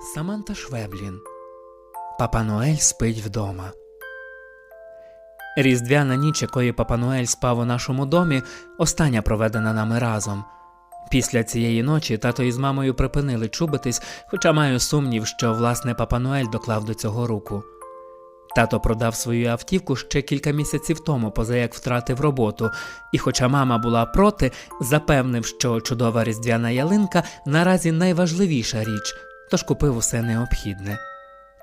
Саманта Швеблін. Папа Ноель спить вдома. Різдвяна ніч, якої Папа Ноель спав у нашому домі, остання проведена нами разом. Після цієї ночі тато із мамою припинили чубитись, хоча маю сумнів, що власне Папа Ноель доклав до цього руку. Тато продав свою автівку ще кілька місяців тому, поза як втратив роботу, і хоча мама була проти, запевнив, що чудова різдвяна ялинка наразі найважливіша річ, тож купив усе необхідне.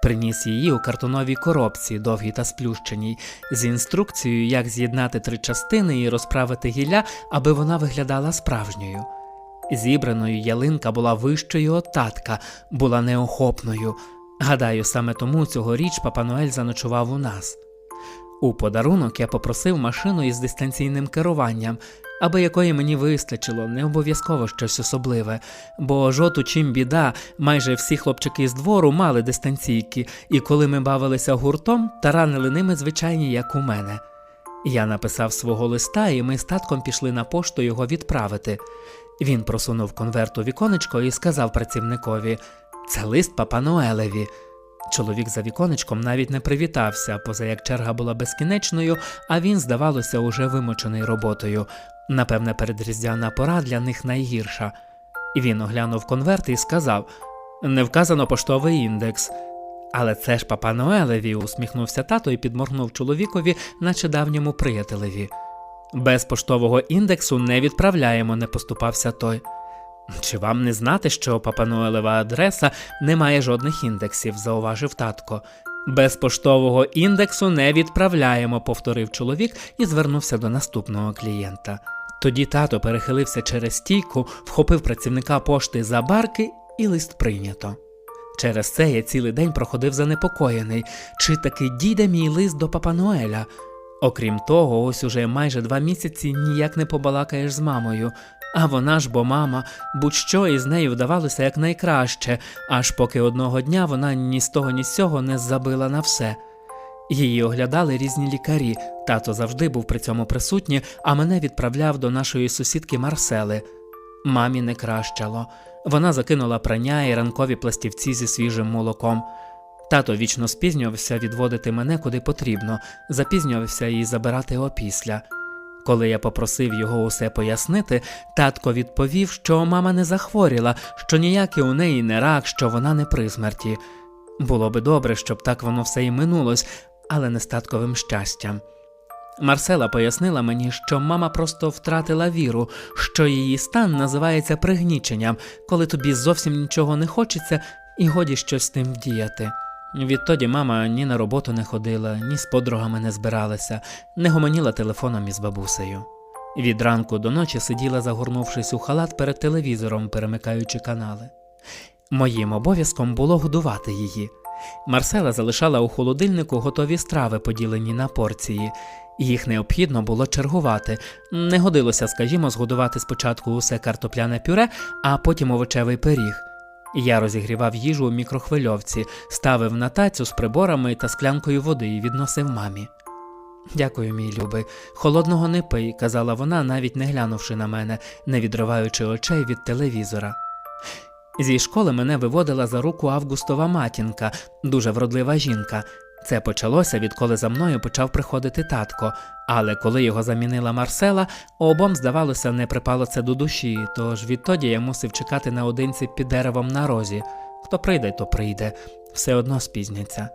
Приніс її у картоновій коробці, довгій та сплющеній, з інструкцією, як з'єднати три частини і розправити гілля, аби вона виглядала справжньою. Зібраною ялинка була вищою от татка, була неохопною. Гадаю, саме тому цьогоріч Папа Ноель заночував у нас. У подарунок я попросив машину із дистанційним керуванням, аби якої мені вистачило, не обов'язково щось особливе, бо жоту чим біда, майже всі хлопчики з двору мали дистанційки, і коли ми бавилися гуртом, таранили ними звичайні, як у мене. Я написав свого листа, і ми з татком пішли на пошту його відправити. Він просунув конверт у віконечко і сказав працівникові: Це лист Папа Ноелеві. Чоловік за віконечком навіть не привітався, поза як черга була безкінечною, а він, здавалося, уже вимучений роботою. Напевне, передріздвяна пора для них найгірша. Він оглянув конверт і сказав: Не вказано поштовий індекс. Але це ж папа Ноелеві, усміхнувся тато і підморгнув чоловікові, наче давньому приятелеві. Без поштового індексу не відправляємо, не поступався той. Чи вам не знати, що Папануелева адреса не має жодних індексів, зауважив татко. Без поштового індексу не відправляємо, повторив чоловік і звернувся до наступного клієнта. Тоді тато перехилився через стійку, вхопив працівника пошти за барки, і лист прийнято. Через це я цілий день проходив занепокоєний, чи таки дійде мій лист до Папа Ноеля. Окрім того, ось уже майже два місяці ніяк не побалакаєш з мамою. А вона ж бо мама, будь-що із нею вдавалося якнайкраще, аж поки одного дня вона ні з того, ні з сього не забила на все. Її оглядали різні лікарі, тато завжди був при цьому присутній, а мене відправляв до нашої сусідки Марсели. Мамі не кращало. Вона закинула прання і ранкові пластівці зі свіжим молоком. Тато вічно спізнювався відводити мене куди потрібно, запізнювався і забирати опісля. Коли я попросив його усе пояснити, татко відповів, що мама не захворіла, що ніякий у неї не рак, що вона не при смерті. Було би добре, щоб так воно все і минулось, але не з татковим щастям. Марсела пояснила мені, що мама просто втратила віру, що її стан називається пригніченням, коли тобі зовсім нічого не хочеться і годі щось з тим вдіяти. Відтоді мама ні на роботу не ходила, ні з подругами не збиралася, не гомоніла телефоном із бабусею. Від ранку до ночі сиділа, загорнувшись у халат перед телевізором, перемикаючи канали. Моїм обов'язком було годувати її. Марсела залишала у холодильнику готові страви, поділені на порції. Їх необхідно було чергувати. Не годилося, скажімо, згодувати спочатку усе картопляне пюре, а потім овочевий пиріг. Я розігрівав їжу у мікрохвильовці, ставив на тацю з приборами та склянкою води і відносив мамі. Дякую, мій любий. Холодного не пий, казала вона, навіть не глянувши на мене, не відриваючи очей від телевізора. Зі школи мене виводила за руку Августова матінка, дуже вродлива жінка. Це почалося, відколи за мною почав приходити татко, але коли його замінила Марсела, обом, здавалося, не припало це до душі, тож відтоді я мусив чекати наодинці під деревом на розі. Хто прийде, то прийде, все одно спізняться.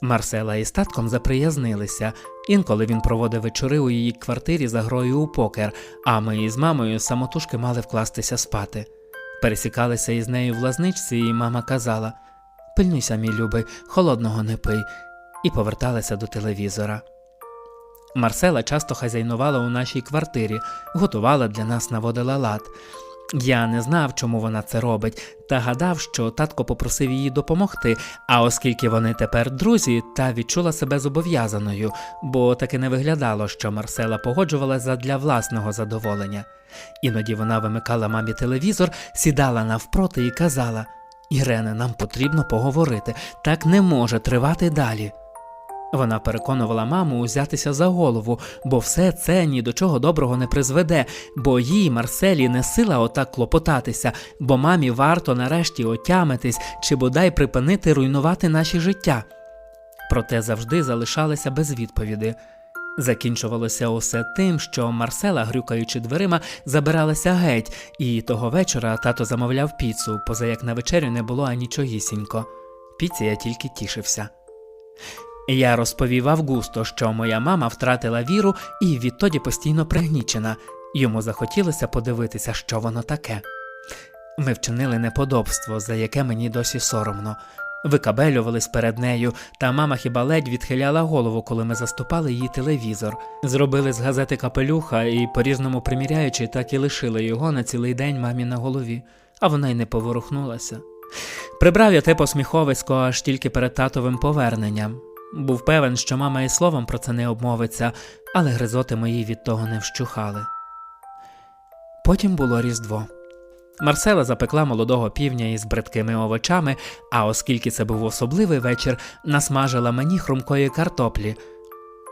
Марсела із татком заприязнилися. Інколи він проводив вечори у її квартирі за грою у покер, а ми із мамою самотужки мали вкластися спати. Пересікалися із нею в лазничці, і мама казала Пильнуйся, мій любий, холодного не пий, і поверталася до телевізора. Марсела часто хазяйнувала у нашій квартирі, готувала для нас, наводила лад. Я не знав, чому вона це робить, та гадав, що татко попросив її допомогти, а оскільки вони тепер друзі, та відчула себе зобов'язаною, бо таки не виглядало, що Марсела погоджувалася для власного задоволення. Іноді вона вимикала мамі телевізор, сідала навпроти і казала: Ірене, нам потрібно поговорити, так не може тривати далі. Вона переконувала маму узятися за голову, бо все це ні до чого доброго не призведе, бо їй, Марселі, не сила отак клопотатися, бо мамі варто нарешті отямитись чи бодай припинити руйнувати наші життя. Проте завжди залишалися без відповіді. Закінчувалося усе тим, що Марсела, грюкаючи дверима, забиралася геть, і того вечора тато замовляв піцу, поза як на вечерю не було анічогісінько. Піці я тільки тішився. Я розповів Августо, що моя мама втратила віру і відтоді постійно пригнічена. Йому захотілося подивитися, що воно таке. Ми вчинили неподобство, за яке мені досі соромно. Викабелювались перед нею, та мама хіба ледь відхиляла голову, коли ми заступали її телевізор. Зробили з газети капелюха і, по-різному приміряючи, так і лишили його на цілий день мамі на голові, а вона й не поворухнулася. Прибрав я те посміховисько аж тільки перед татовим поверненням. Був певен, що мама і словом про це не обмовиться, але гризоти мої від того не вщухали. Потім було Різдво. Марсела запекла молодого півня із бридкими овочами, а оскільки це був особливий вечір, насмажила мені хрумкої картоплі.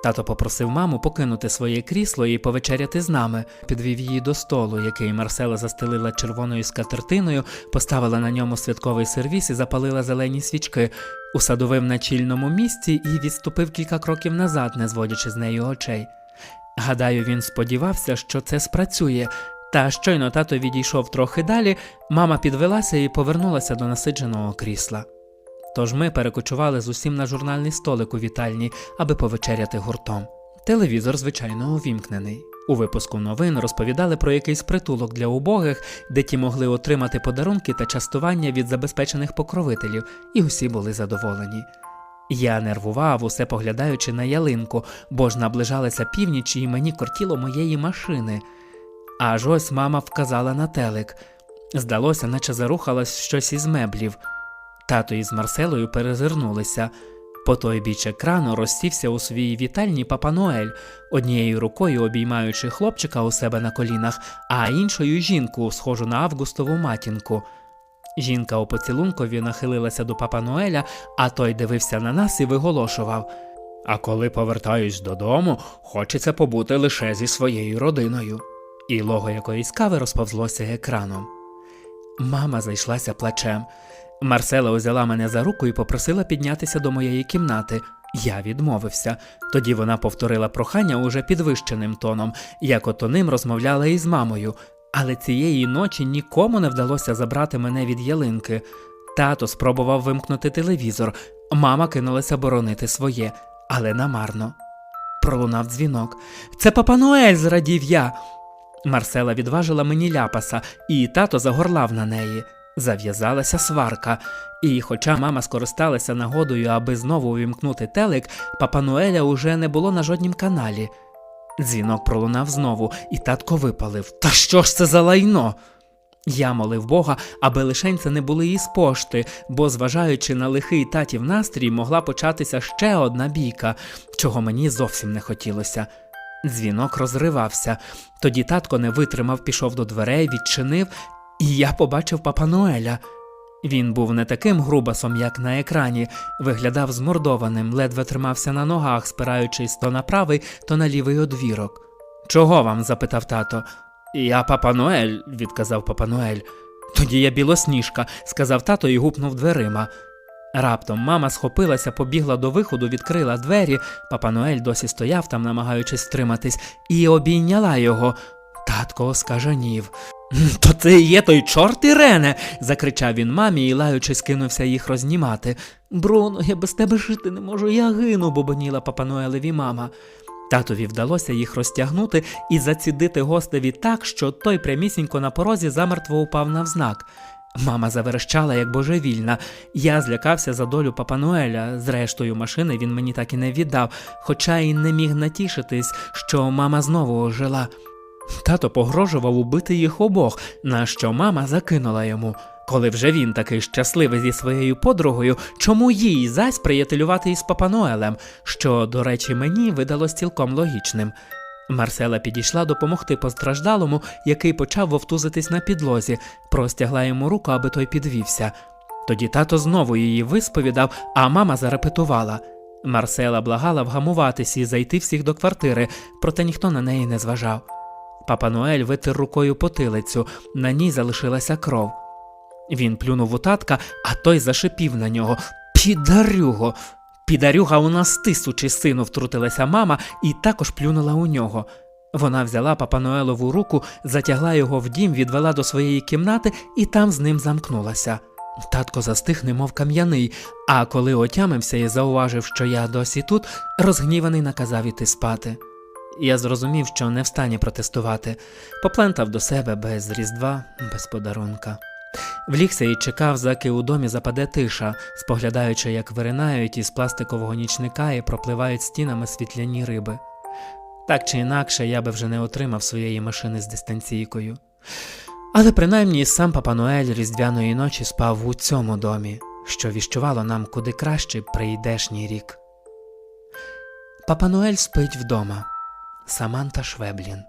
Тато попросив маму покинути своє крісло і повечеряти з нами, підвів її до столу, який Марсела застелила червоною скатертиною, поставила на ньому святковий сервіс і запалила зелені свічки, усадовив на чільному місці і відступив кілька кроків назад, не зводячи з неї очей. Гадаю, він сподівався, що це спрацює. Та щойно тато відійшов трохи далі, мама підвелася і повернулася до насидженого крісла. Тож ми перекочували з усім на журнальний столик у вітальні, аби повечеряти гуртом. Телевізор, звичайно, увімкнений. У випуску новин розповідали про якийсь притулок для убогих, де ті могли отримати подарунки та частування від забезпечених покровителів, і усі були задоволені. Я нервував, усе поглядаючи на ялинку, бо ж наближалася північ, і мені кортіло моєї машини. Аж ось мама вказала на телек. Здалося, наче зарухалось щось із меблів. Тато із Марселою перезирнулися. По той біч екрану розсівся у своїй вітальні Папа Ноель, однією рукою обіймаючи хлопчика у себе на колінах, а іншою жінку, схожу на августову матінку. Жінка у поцілункові нахилилася до Папа Ноеля, а той дивився на нас і виголошував. А коли повертаюсь додому, хочеться побути лише зі своєю родиною. І лого якоїсь кави розповзлося екраном. Мама зайшлася плачем. Марсела узяла мене за руку і попросила піднятися до моєї кімнати. Я відмовився. Тоді вона повторила прохання уже підвищеним тоном, як ото ним розмовляла із мамою. Але цієї ночі нікому не вдалося забрати мене від ялинки. Тато спробував вимкнути телевізор, мама кинулася боронити своє, але намарно. Пролунав дзвінок. Це Папа Ноель, зрадів я. Марсела відважила мені ляпаса, і тато загорлав на неї. Зав'язалася сварка, і, хоча мама скористалася нагодою, аби знову увімкнути телек, папа Ноеля уже не було на жоднім каналі. Дзвінок пролунав знову, і татко випалив Та що ж це за лайно? Я молив Бога, аби лишень це не були із пошти, бо, зважаючи на лихий татів настрій, могла початися ще одна бійка, чого мені зовсім не хотілося. Дзвінок розривався. Тоді татко не витримав, пішов до дверей, відчинив, і я побачив папа Ноеля. Він був не таким грубасом, як на екрані, виглядав змордованим, ледве тримався на ногах, спираючись то на правий, то на лівий одвірок. Чого вам? запитав тато. Я папа Ноель, відказав папа Ноель. Тоді я білосніжка, сказав тато і гупнув дверима. Раптом мама схопилася, побігла до виходу, відкрила двері. Папа Ноель досі стояв там, намагаючись стриматись, і обійняла його. Татко оскажанів. То це є той чорт Ірене. закричав він мамі і лаючись кинувся їх рознімати. Бруно, я без тебе жити не можу, я гину, бобоніла папа Ноелеві мама. Татові вдалося їх розтягнути і зацідити гостеві так, що той прямісінько на порозі замертво упав навзнак. Мама заверещала, як божевільна. Я злякався за долю папа Ноеля. Зрештою, машини він мені так і не віддав, хоча й не міг натішитись, що мама знову ожила. Тато погрожував убити їх обох, на що мама закинула йому. Коли вже він такий щасливий зі своєю подругою, чому їй зась приятелювати із Папа Ноелем, що, до речі, мені видалось цілком логічним. Марсела підійшла допомогти постраждалому, який почав вовтузитись на підлозі, простягла йому руку, аби той підвівся. Тоді тато знову її висповідав, а мама зарепетувала. Марсела благала вгамуватись і зайти всіх до квартири, проте ніхто на неї не зважав. Папа Ноель витер рукою потилицю, на ній залишилася кров. Він плюнув у татка, а той зашипів на нього. Підарюго! Підарюга у нас ти, сучий сину, втрутилася мама і також плюнула у нього. Вона взяла папа Ноелову руку, затягла його в дім, відвела до своєї кімнати і там з ним замкнулася. Татко застиг, немов кам'яний, а коли отямився і зауважив, що я досі тут, розгніваний наказав іти спати. Я зрозумів, що не встані протестувати, поплентав до себе без різдва, без подарунка. Влігся і чекав, заки у домі западе тиша, споглядаючи, як виринають із пластикового нічника і пропливають стінами світляні риби. Так чи інакше, я би вже не отримав своєї машини з дистанційкою. Але принаймні сам Папа Ноель різдвяної ночі спав у цьому домі, що віщувало нам куди краще прийдешній рік. Папа Ноель спить вдома. Саманта Швеблін